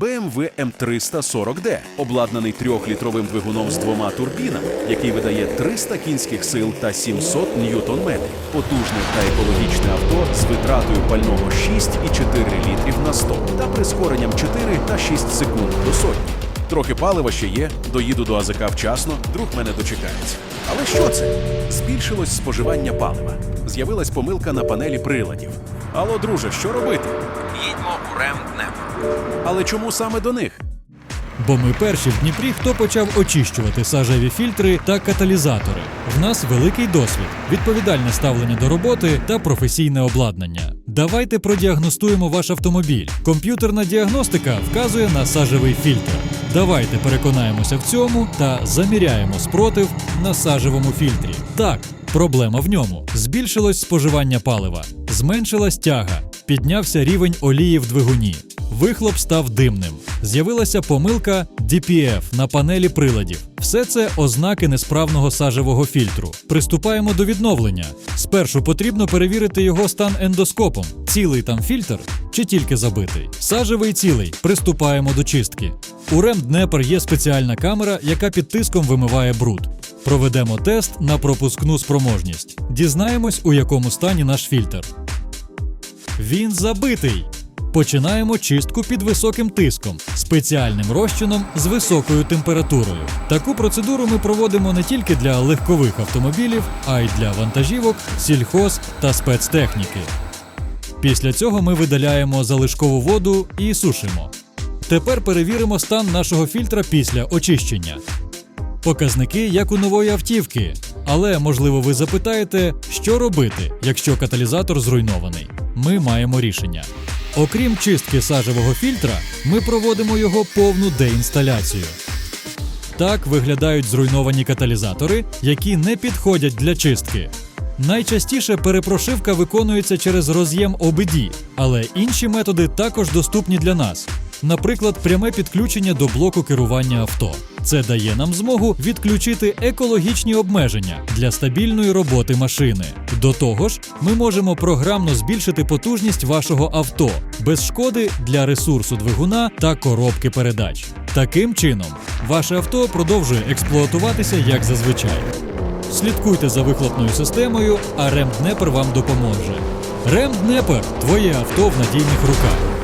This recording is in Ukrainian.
BMW M340D, обладнаний 3-літровим двигуном з двома турбінами, який видає 300 кінських сил та 700 ньютон-метрів. Потужне та екологічне авто з витратою пального 6,4 літрів на 100 та прискоренням 4 та 6 секунд до сотні. Трохи палива ще є, доїду до АЗК вчасно, друг мене дочекається. Але що це? Збільшилось споживання палива. З'явилась помилка на панелі приладів. Алло, друже, що робити? Їдьмо у Рем Днепр. Але чому саме до них? Бо ми перші в Дніпрі, хто почав очищувати сажеві фільтри та каталізатори. В нас великий досвід, відповідальне ставлення до роботи та професійне обладнання. Давайте продіагностуємо ваш автомобіль. Комп'ютерна діагностика вказує на сажевий фільтр. Давайте переконаємося в цьому та заміряємо спротив на сажевому фільтрі. Так, проблема в ньому. Збільшилось споживання палива, зменшилась тяга, піднявся рівень олії в двигуні. Вихлоп став димним. З'явилася помилка DPF на панелі приладів. Все це ознаки несправного сажевого фільтру. Приступаємо до відновлення. Спершу потрібно перевірити його стан ендоскопом. Цілий там фільтр чи тільки забитий. Сажевий цілий. Приступаємо до чистки. У Рем Днепр є спеціальна камера, яка під тиском вимиває бруд. Проведемо тест на пропускну спроможність. Дізнаємось, у якому стані наш фільтр. Він забитий. Починаємо чистку під високим тиском, спеціальним розчином з високою температурою. Таку процедуру ми проводимо не тільки для легкових автомобілів, а й для вантажівок, сільхоз та спецтехніки. Після цього ми видаляємо залишкову воду і сушимо. Тепер перевіримо стан нашого фільтра після очищення. Показники як у нової автівки. Але можливо ви запитаєте, що робити, якщо каталізатор зруйнований. Ми маємо рішення. Окрім чистки сажевого фільтра, ми проводимо його повну деінсталяцію. Так виглядають зруйновані каталізатори, які не підходять для чистки. Найчастіше перепрошивка виконується через роз'єм OBD, але інші методи також доступні для нас. Наприклад, пряме підключення до блоку керування авто. Це дає нам змогу відключити екологічні обмеження для стабільної роботи машини. До того ж, ми можемо програмно збільшити потужність вашого авто без шкоди для ресурсу двигуна та коробки передач. Таким чином, ваше авто продовжує експлуатуватися як зазвичай. Слідкуйте за вихлопною системою, а Рем Днепр вам допоможе. Рем Днепр твоє авто в надійних руках.